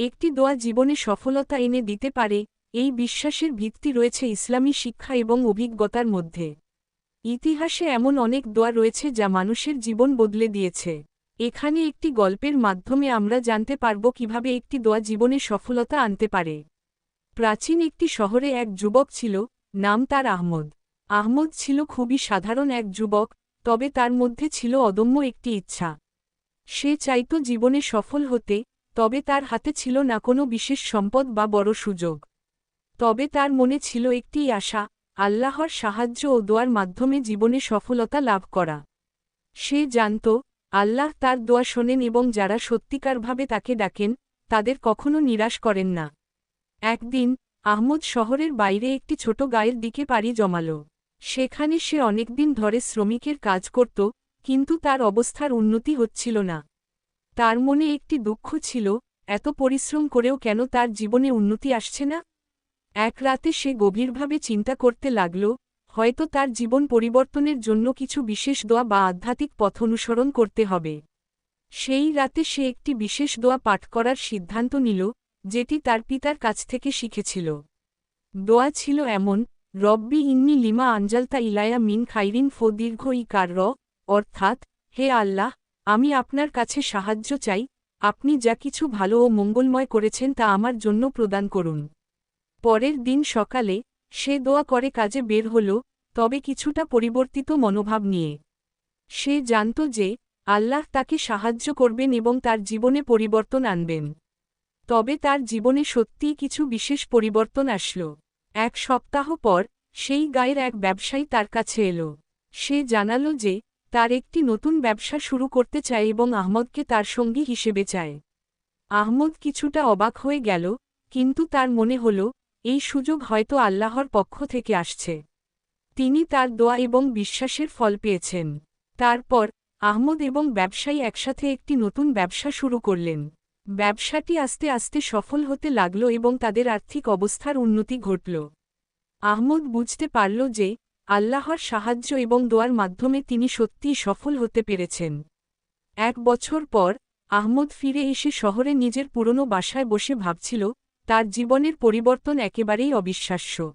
একটি দোয়া জীবনে সফলতা এনে দিতে পারে, এই বিশ্বাসের ভিত্তি রয়েছে ইসলামী শিক্ষা এবং অভিজ্ঞতার মধ্যে। ইতিহাসে এমন অনেক দোয়া রয়েছে যা মানুষের জীবন বদলে দিয়েছে। এখানে একটি গল্পের মাধ্যমে আমরা জানতে পারব কীভাবে একটি দোয়া জীবনে সফলতা আনতে পারে। প্রাচীন একটি শহরে এক যুবক ছিল, নাম তার আহমদ। আহমদ ছিল খুবই সাধারণ এক যুবক, তবে তার মধ্যে ছিল অদম্য একটি ইচ্ছা। সে চাইত জীবনে সফল হতে তবে তার হাতে ছিল না কোনো বিশেষ সম্পদ বা বড় সুযোগ। তবে তার মনে ছিল একটি আশা, আল্লাহর সাহায্য ও দোয়ার মাধ্যমে জীবনে সফলতা লাভ করা। সে জানত, আল্লাহ তার দোয়া শোনেন এবং যারা সত্যিকারভাবে তাকে ডাকেন, তাদের কখনো নিরাশ করেন না। একদিন, আহমদ শহরের বাইরে একটি ছোট গায়ের দিকে পাড়ি জমাল। সেখানে সে অনেকদিন ধরে শ্রমিকের কাজ করত, কিন্তু তার অবস্থার উন্নতি হচ্ছিল না। তার মনে একটি দুঃখ ছিল, এত পরিশ্রম করেও কেন তার জীবনে উন্নতি আসছে না? এক রাতে সে গভীরভাবে চিন্তা করতে লাগল, হয়তো তার জীবন পরিবর্তনের জন্য কিছু বিশেষ দোয়া বা আধ্যাত্মিক পথ অনুসরণ করতে হবে। সেই রাতে সে একটি বিশেষ দোয়া পাঠ করার সিদ্ধান্ত নিল, যেটি তার পিতার কাছ থেকে শিখেছিল। দোয়া ছিল এমন, রব্বি ইন্নি লিমা আঞ্জালতা ইলায়া মিন খাইরিন ফো দীর্ঘ ই কার র অর্থাৎ, হে আল্লাহ আমি আপনার কাছে সাহায্য চাই, আপনি যা কিছু ভালো ও মঙ্গলময় করেছেন তা আমার জন্য প্রদান করুন। পরের দিন সকালে, সে দোয়া করে কাজে বের হল, তবে কিছুটা পরিবর্তিত মনোভাব নিয়ে। সে জানত যে, আল্লাহ তাকে সাহায্য করবেন এবং তার জীবনে পরিবর্তন আনবেন। তবে তার জীবনে সত্যিই কিছু বিশেষ পরিবর্তন আসল। এক সপ্তাহ পর, সেই গায়ের এক ব্যবসায়ী তার কাছে এলো। সে জানাল যে তার একটি নতুন ব্যবসা শুরু করতে চায় এবং আহমদকে তার সঙ্গী হিসেবে চায়। আহমদ কিছুটা অবাক হয়ে গেল, কিন্তু তার মনে হল, এই সুযোগ হয়তো আল্লাহর পক্ষ থেকে আসছে। তিনি তার দোয়া এবং বিশ্বাসের ফল পেয়েছেন। তারপর, আহমদ এবং ব্যবসায়ী একসাথে একটি নতুন ব্যবসা শুরু করলেন। ব্যবসাটি আস্তে আস্তে সফল হতে লাগল এবং তাদের আর্থিক অবস্থার উন্নতি ঘটল। আহমদ বুঝতে পারল যে আল্লাহর সাহায্য এবং দোয়ার মাধ্যমে তিনি সত্যিই সফল হতে পেরেছেন। এক বছর পর, আহমদ ফিরে এসে শহরে নিজের পুরনো বাসায় বসে ভাবছিল, তার জীবনের পরিবর্তন একেবারেই অবিশ্বাস্য।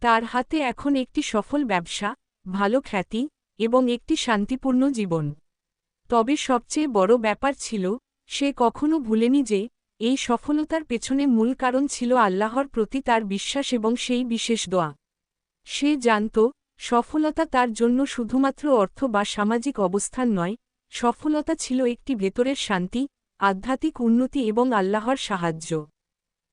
তার হাতে এখন একটি সফল ব্যবসা, ভালো খ্যাতি এবং একটি শান্তিপূর্ণ জীবন। তবে সবচেয়ে বড় ব্যাপার ছিল, সে কখনো ভুলেনি যে, এই সফলতার পেছনে মূল কারণ ছিল আল্লাহর প্রতি তার বিশ্বাস এবং সেই বিশেষ দোয়া। সে জানত, সফলতা তার জন্য শুধুমাত্র অর্থ বা সামাজিক অবস্থান নয়, সফলতা ছিল একটি ভেতরের শান্তি, আধ্যাত্মিক উন্নতি এবং আল্লাহর সাহায্য।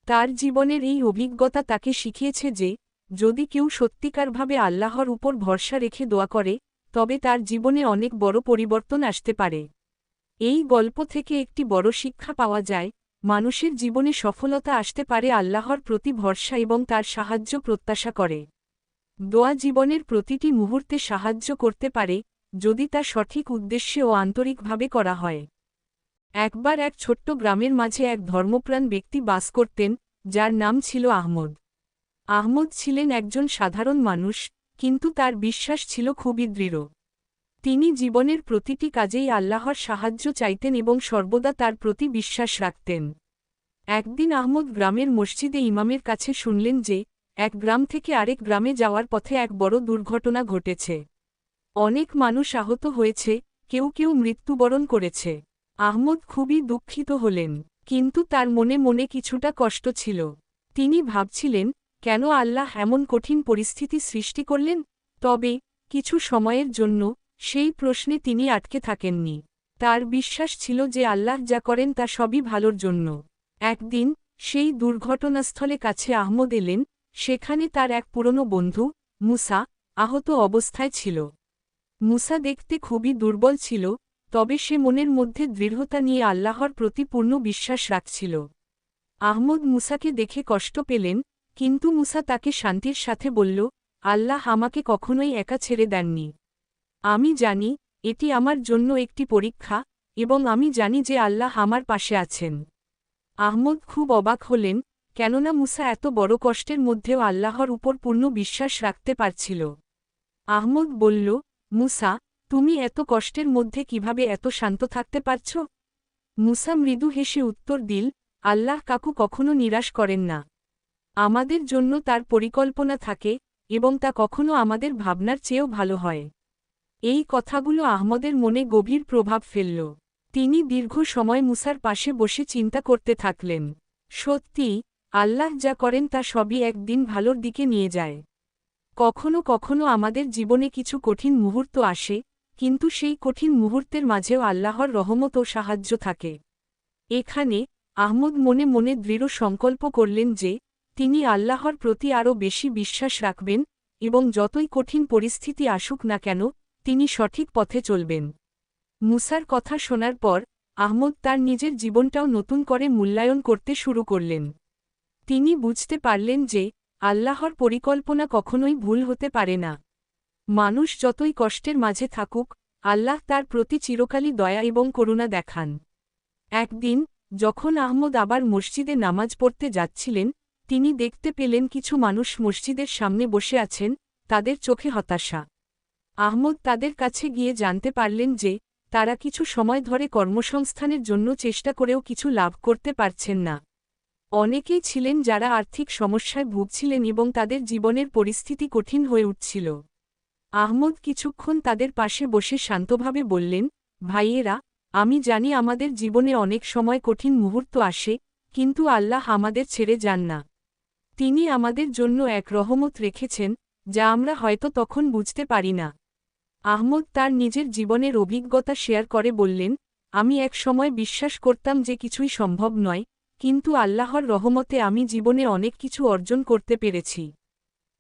তার জীবনের এই অভিজ্ঞতা তাকে শিখিয়েছে যে, যদি কেউ সত্যিকারভাবে আল্লাহর উপর ভরসা রেখে দোয়া করে, তবে তার জীবনে অনেক বড় পরিবর্তন আসতে পারে। এই গল্প থেকে একটি বড় শিক্ষা পাওয়া যায়, মানুষের জীবনে সফলতা আসতে পারে আল্লাহর প্রতি ভরসা এবং তার সাহায্য প্রত্যাশা করে। দোয়া জীবনের প্রতিটি মুহূর্তে সাহায্য করতে পারে, যদি তা সঠিক উদ্দেশ্যে ও আন্তরিকভাবে করা হয়। একবার এক ছোট্ট গ্রামের মাঝে এক ধর্মপ্রাণ ব্যক্তি বাস করতেন, যার নাম ছিল আহমদ। আহমদ ছিলেন একজন সাধারণ মানুষ, কিন্তু তার বিশ্বাস ছিল খুবই দৃঢ়। তিনি জীবনের প্রতিটি কাজেই আল্লাহর সাহায্য চাইতেন এবং সর্বদা তার প্রতি বিশ্বাস রাখতেন। একদিন আহমদ গ্রামের মসজিদে ইমামের কাছে শুনলেন যে এক গ্রাম থেকে আরেক গ্রামে যাওয়ার পথে এক বড় দুর্ঘটনা ঘটেছে। অনেক মানুষ আহত হয়েছে, কেউ কেউ মৃত্যুবরণ করেছে। আহমদ খুবই দুঃখিত হলেন, কিন্তু তার মনে মনে কিছুটা কষ্ট ছিল। তিনি ভাবছিলেন, কেন আল্লাহ এমন কঠিন পরিস্থিতি সৃষ্টি করলেন? তবে, কিছু সময়ের জন্য সেই প্রশ্নে তিনি আটকে থাকেননি। তার বিশ্বাস ছিল যে আল্লাহ যা করেন তা সবই ভালোর জন্য। একদিন, সেই দুর্ঘটনাস্থলে কাছে আহমদ এলেন সেখানে তার এক পুরনো বন্ধু, মুসা, আহত অবস্থায় ছিল। মুসা দেখতে খুবই দুর্বল ছিল, তবে সে মনের মধ্যে দৃঢ়তা নিয়ে আল্লাহর প্রতি পূর্ণ বিশ্বাস রাখছিল। আহমদ মুসাকে দেখে কষ্ট পেলেন, কিন্তু মুসা তাকে শান্তির সাথে বলল, আল্লাহ আমাকে কখনোই একা ছেড়ে দেননি। আমি জানি, এটি আমার জন্য একটি পরীক্ষা, এবং আমি জানি যে আল্লাহ আমার পাশে আছেন। আহমদ খুব অবাক হলেন কেননা মুসা এত বড় কষ্টের মধ্যেও আল্লাহর উপর পূর্ণ বিশ্বাস রাখতে পারছিল। আহমদ বলল, মুসা, তুমি এত কষ্টের মধ্যে কীভাবে এত শান্ত থাকতে পারছ? মুসা মৃদু হেসে উত্তর দিল, আল্লাহ কাকু কখনো নিরাশ করেন না। আমাদের জন্য তার পরিকল্পনা থাকে এবং তা কখনো আমাদের ভাবনার চেয়েও ভালো হয় এই কথাগুলো আহমদের মনে গভীর প্রভাব ফেলল। তিনি দীর্ঘ সময় মুসার পাশে বসে চিন্তা করতে থাকলেন। সত্যি আল্লাহ যা করেন তা সবই একদিন ভালোর দিকে নিয়ে যায়। কখনো কখনো আমাদের জীবনে কিছু কঠিন মুহূর্ত আসে, কিন্তু সেই কঠিন মুহূর্তের মাঝেও আল্লাহর রহমত ও সাহায্য থাকে। এখানে আহমদ মনে মনে দৃঢ় সংকল্প করলেন যে, তিনি আল্লাহর প্রতি আরও বেশি বিশ্বাস রাখবেন এবং যতই কঠিন পরিস্থিতি আসুক না কেন, তিনি সঠিক পথে চলবেন। মুসার কথা শোনার পর, আহমদ তার নিজের জীবনটাও নতুন করে মূল্যায়ন করতে শুরু করলেন। তিনি বুঝতে পারলেন যে, আল্লাহর পরিকল্পনা কখনোই ভুল হতে পারে না। মানুষ যতই কষ্টের মাঝে থাকুক, আল্লাহ তার প্রতি চিরকালই দয়া এবং করুণা দেখান। একদিন, যখন আহমদ আবার মসজিদে নামাজ পড়তে যাচ্ছিলেন, তিনি দেখতে পেলেন কিছু মানুষ মসজিদের সামনে বসে আছেন, তাদের চোখে হতাশা। আহমদ তাদের কাছে গিয়ে জানতে পারলেন যে, তারা কিছু সময় ধরে কর্মসংস্থানের জন্য চেষ্টা করেও কিছু লাভ করতে পারছেন না। অনেকেই ছিলেন যারা আর্থিক সমস্যায় ভুগছিলেন এবং তাদের জীবনের পরিস্থিতি কঠিন হয়ে উঠছিল। আহমদ কিছুক্ষণ তাদের পাশে বসে শান্তভাবে বললেন, ভাইয়েরা, আমি জানি আমাদের জীবনে অনেক সময় কঠিন মুহূর্ত আসে, কিন্তু আল্লাহ আমাদের ছেড়ে যান না। তিনি আমাদের জন্য এক রহমত রেখেছেন, যা আমরা হয়তো তখন বুঝতে পারি না। আহমদ তার নিজের জীবনের অভিজ্ঞতা শেয়ার করে বললেন, আমি এক সময় বিশ্বাস করতাম যে কিছুই সম্ভব নয় কিন্তু আল্লাহর রহমতে আমি জীবনে অনেক কিছু অর্জন করতে পেরেছি।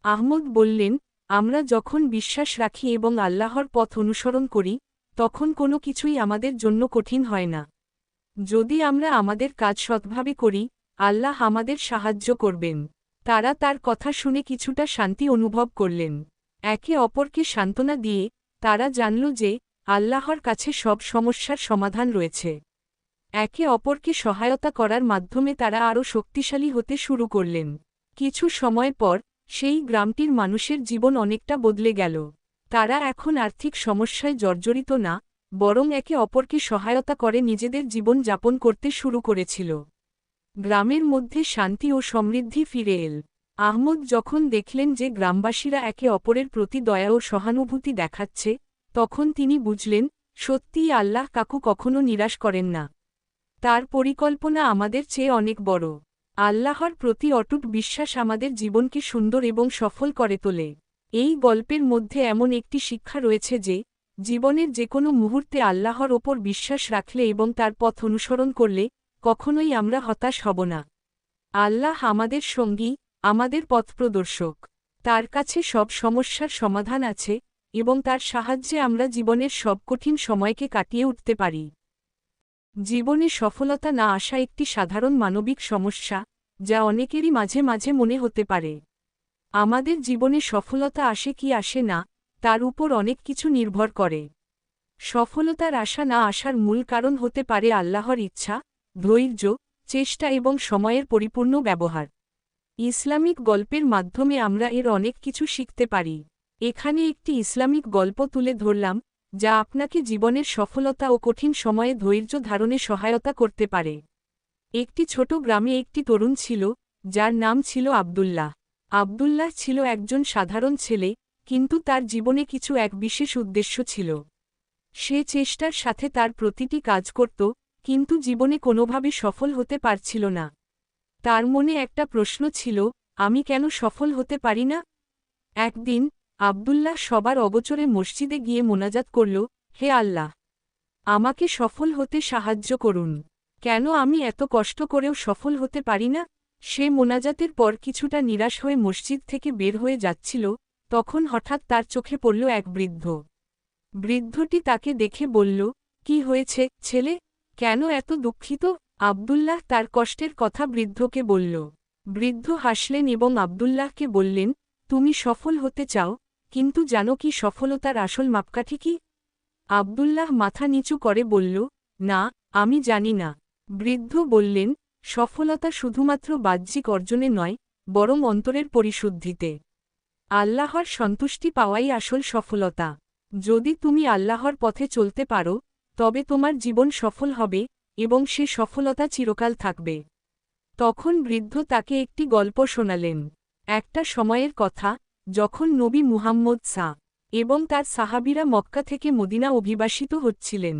আহমদ বললেন, আমরা যখন বিশ্বাস রাখি এবং আল্লাহর পথ অনুসরণ করি, তখন কোনো কিছুই আমাদের জন্য কঠিন হয় না। যদি আমরা আমাদের কাজ সৎভাবে করি, আল্লাহ আমাদের সাহায্য করবেন। তারা তার কথা শুনে কিছুটা শান্তি অনুভব করলেন। একে অপরকে সান্ত্বনা দিয়ে তারা জানল যে, আল্লাহর কাছে সব সমস্যার সমাধান রয়েছে। একে অপরকে সহায়তা করার মাধ্যমে তারা আরও শক্তিশালী হতে শুরু করলেন। কিছু সময় পর, সেই গ্রামটির মানুষের জীবন অনেকটা বদলে গেল। তারা এখন আর্থিক সমস্যায় জর্জরিত না, বরং একে অপরকে সহায়তা করে নিজেদের জীবন যাপন করতে শুরু করেছিল। গ্রামের মধ্যে শান্তি ও সমৃদ্ধি ফিরে এল। আহমদ যখন দেখলেন যে গ্রামবাসীরা একে অপরের প্রতি দয়া ও সহানুভূতি দেখাচ্ছে, তখন তিনি বুঝলেন, সত্যিই আল্লাহ কাকু কখনো নিরাশ করেন না। তার পরিকল্পনা আমাদের চেয়ে অনেক বড়। আল্লাহর প্রতি অটুট বিশ্বাস আমাদের জীবনকে সুন্দর এবং সফল করে তোলে। এই গল্পের মধ্যে এমন একটি শিক্ষা রয়েছে যে, জীবনের যে কোনো মুহূর্তে আল্লাহর ওপর বিশ্বাস রাখলে এবং তার পথ অনুসরণ করলে, কখনোই আমরা হতাশ হব না। আল্লাহ আমাদের সঙ্গী, আমাদের পথপ্রদর্শক তার কাছে সব সমস্যার সমাধান আছে এবং তার সাহায্যে আমরা জীবনের সব কঠিন সময়কে কাটিয়ে উঠতে পারি। জীবনে সফলতা না আসা একটি সাধারণ মানবিক সমস্যা, যা অনেকেরই মাঝে মাঝে মনে হতে পারে। আমাদের জীবনে সফলতা আসে কি আসে না, তার উপর অনেক কিছু নির্ভর করে। সফলতার আশা না আসার মূল কারণ হতে পারে আল্লাহর ইচ্ছা, ধৈর্য, চেষ্টা এবং সময়ের পরিপূর্ণ ব্যবহার। ইসলামিক গল্পের মাধ্যমে আমরা এর অনেক কিছু শিখতে পারি। এখানে একটি ইসলামিক গল্প তুলে ধরলাম যা আপনাকে জীবনের সফলতা ও কঠিন সময়ে ধৈর্য ধারণে সহায়তা করতে পারে। একটি ছোট গ্রামে একটি তরুণ ছিল, যার নাম ছিল আবদুল্লাহ। আবদুল্লাহ ছিল একজন সাধারণ ছেলে, কিন্তু তার জীবনে কিছু এক বিশেষ উদ্দেশ্য ছিল। সে চেষ্টার সাথে তার প্রতিটি কাজ করত, কিন্তু জীবনে কোনোভাবে সফল হতে পারছিল না। তার মনে একটা প্রশ্ন ছিল, আমি কেন সফল হতে পারি না? একদিন আবদুল্লাহ সবার অবচরে মসজিদে গিয়ে মোনাজাত করল, হে আল্লাহ, আমাকে সফল হতে সাহায্য করুন। কেন আমি এত কষ্ট করেও সফল হতে পারি না? সে মোনাজাতের পর কিছুটা নিরাশ হয়ে মসজিদ থেকে বের হয়ে যাচ্ছিল, তখন হঠাৎ তার চোখে পড়ল এক বৃদ্ধ। বৃদ্ধটি তাকে দেখে বলল, কি হয়েছে, ছেলে? কেন এত দুঃখিত? আবদুল্লাহ তার কষ্টের কথা বৃদ্ধকে বলল। বৃদ্ধ হাসলেন এবং আবদুল্লাহকে বললেন, তুমি সফল হতে চাও কিন্তু জানো কি সফলতার আসল মাপকাঠি কি? আবদুল্লাহ মাথা নিচু করে বলল, না, আমি জানি না। বৃদ্ধ বললেন, সফলতা শুধুমাত্র বাহ্যিক অর্জনে নয়, বরং অন্তরের পরিশুদ্ধিতে। আল্লাহর সন্তুষ্টি পাওয়াই আসল সফলতা। যদি তুমি আল্লাহর পথে চলতে পারো, তবে তোমার জীবন সফল হবে এবং সে সফলতা চিরকাল থাকবে। তখন বৃদ্ধ তাকে একটি গল্প শোনালেন। একটা সময়ের কথা যখন নবী মুহাম্মদ সা এবং তার সাহাবিরা মক্কা থেকে মদিনা অভিবাসিত হচ্ছিলেন,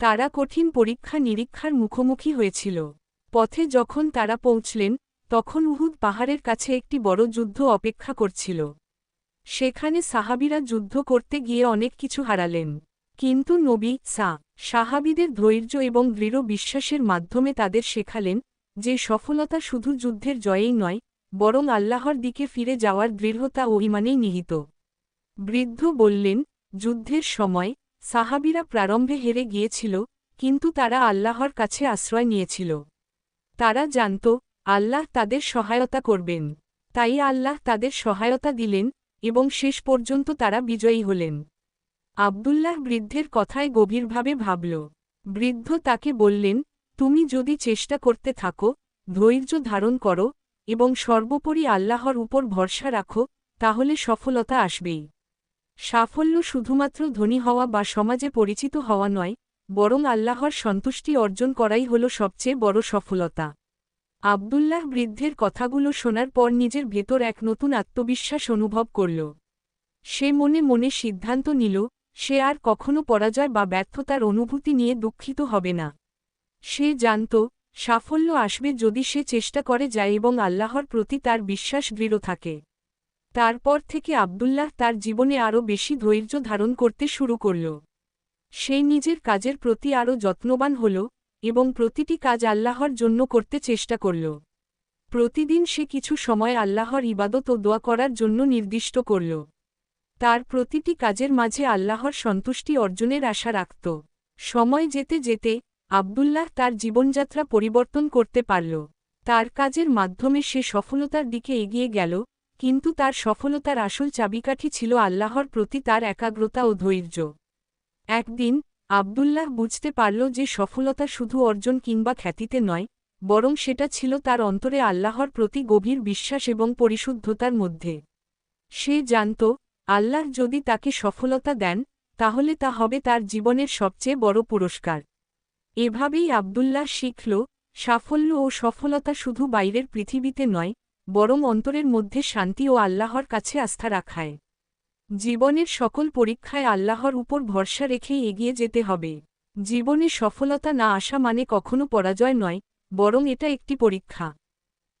তারা কঠিন পরীক্ষা নিরীক্ষার মুখোমুখি হয়েছিল। পথে যখন তারা পৌঁছলেন, তখন উহুদ পাহাড়ের কাছে একটি বড় যুদ্ধ অপেক্ষা করছিল। সেখানে সাহাবিরা যুদ্ধ করতে গিয়ে অনেক কিছু হারালেন। কিন্তু নবী সা সাহাবিদের ধৈর্য এবং দৃঢ় বিশ্বাসের মাধ্যমে তাদের শেখালেন যে সফলতা শুধু যুদ্ধের জয়েই নয় বরং আল্লাহর দিকে ফিরে যাওয়ার দৃঢ়তা ও ইমানেই নিহিত। বৃদ্ধ বললেন, যুদ্ধের সময় সাহাবিরা প্রারম্ভে হেরে গিয়েছিল, কিন্তু তারা আল্লাহর কাছে আশ্রয় নিয়েছিল। তারা জানত, আল্লাহ তাদের সহায়তা করবেন। তাই আল্লাহ তাদের সহায়তা দিলেন এবং শেষ পর্যন্ত তারা বিজয়ী হলেন। আবদুল্লাহ বৃদ্ধের কথায় গভীরভাবে ভাবল। বৃদ্ধ তাকে বললেন, তুমি যদি চেষ্টা করতে থাকো, ধৈর্য ধারণ করো এবং সর্বোপরি আল্লাহর উপর ভরসা রাখো, তাহলে সফলতা আসবেই। সাফল্য শুধুমাত্র ধনী হওয়া বা সমাজে পরিচিত হওয়া নয়, বরং আল্লাহর সন্তুষ্টি অর্জন করাই হল সবচেয়ে বড় সফলতা। আবদুল্লাহ বৃদ্ধের কথাগুলো শোনার পর নিজের ভেতর এক নতুন আত্মবিশ্বাস অনুভব করল। সে মনে মনে সিদ্ধান্ত নিল, সে আর কখনো পরাজয় বা ব্যর্থতার অনুভূতি নিয়ে দুঃখিত হবে না। সে জানত সাফল্য আসবে যদি সে চেষ্টা করে যায় এবং আল্লাহর প্রতি তার বিশ্বাস দৃঢ় থাকে। তারপর থেকে আবদুল্লাহ তার জীবনে আরও বেশি ধৈর্য ধারণ করতে শুরু করল। সে নিজের কাজের প্রতি আরও যত্নবান হল এবং প্রতিটি কাজ আল্লাহর জন্য করতে চেষ্টা করল। প্রতিদিন সে কিছু সময় আল্লাহর ইবাদত ও দোয়া করার জন্য নির্দিষ্ট করল। তার প্রতিটি কাজের মাঝে আল্লাহর সন্তুষ্টি অর্জনের আশা রাখত। সময় যেতে যেতে আবদুল্লাহ তার জীবনযাত্রা পরিবর্তন করতে পারল। তার কাজের মাধ্যমে সে সফলতার দিকে এগিয়ে গেল, কিন্তু তার সফলতার আসল চাবিকাঠি ছিল আল্লাহর প্রতি তার একাগ্রতা ও ধৈর্য। একদিন, আবদুল্লাহ বুঝতে পারল যে সফলতা শুধু অর্জন কিংবা খ্যাতিতে নয়, বরং সেটা ছিল তার অন্তরে আল্লাহর প্রতি গভীর বিশ্বাস এবং পরিশুদ্ধতার মধ্যে। সে জানত, আল্লাহ যদি তাকে সফলতা দেন, তাহলে তা হবে তার জীবনের সবচেয়ে বড় পুরস্কার। এভাবেই আবদুল্লাহ শিখল, সাফল্য ও সফলতা শুধু বাইরের পৃথিবীতে নয়, বরং অন্তরের মধ্যে শান্তি ও আল্লাহর কাছে আস্থা রাখায়। জীবনের সকল পরীক্ষায় আল্লাহর উপর ভরসা রেখেই এগিয়ে যেতে হবে। জীবনে সফলতা না আসা মানে কখনো পরাজয় নয়, বরং এটা একটি পরীক্ষা।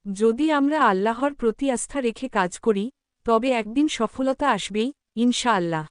যদি আমরা আল্লাহর প্রতি আস্থা রেখে কাজ করি, তবে একদিন সফলতা আসবেই, ইনশাআল্লাহ।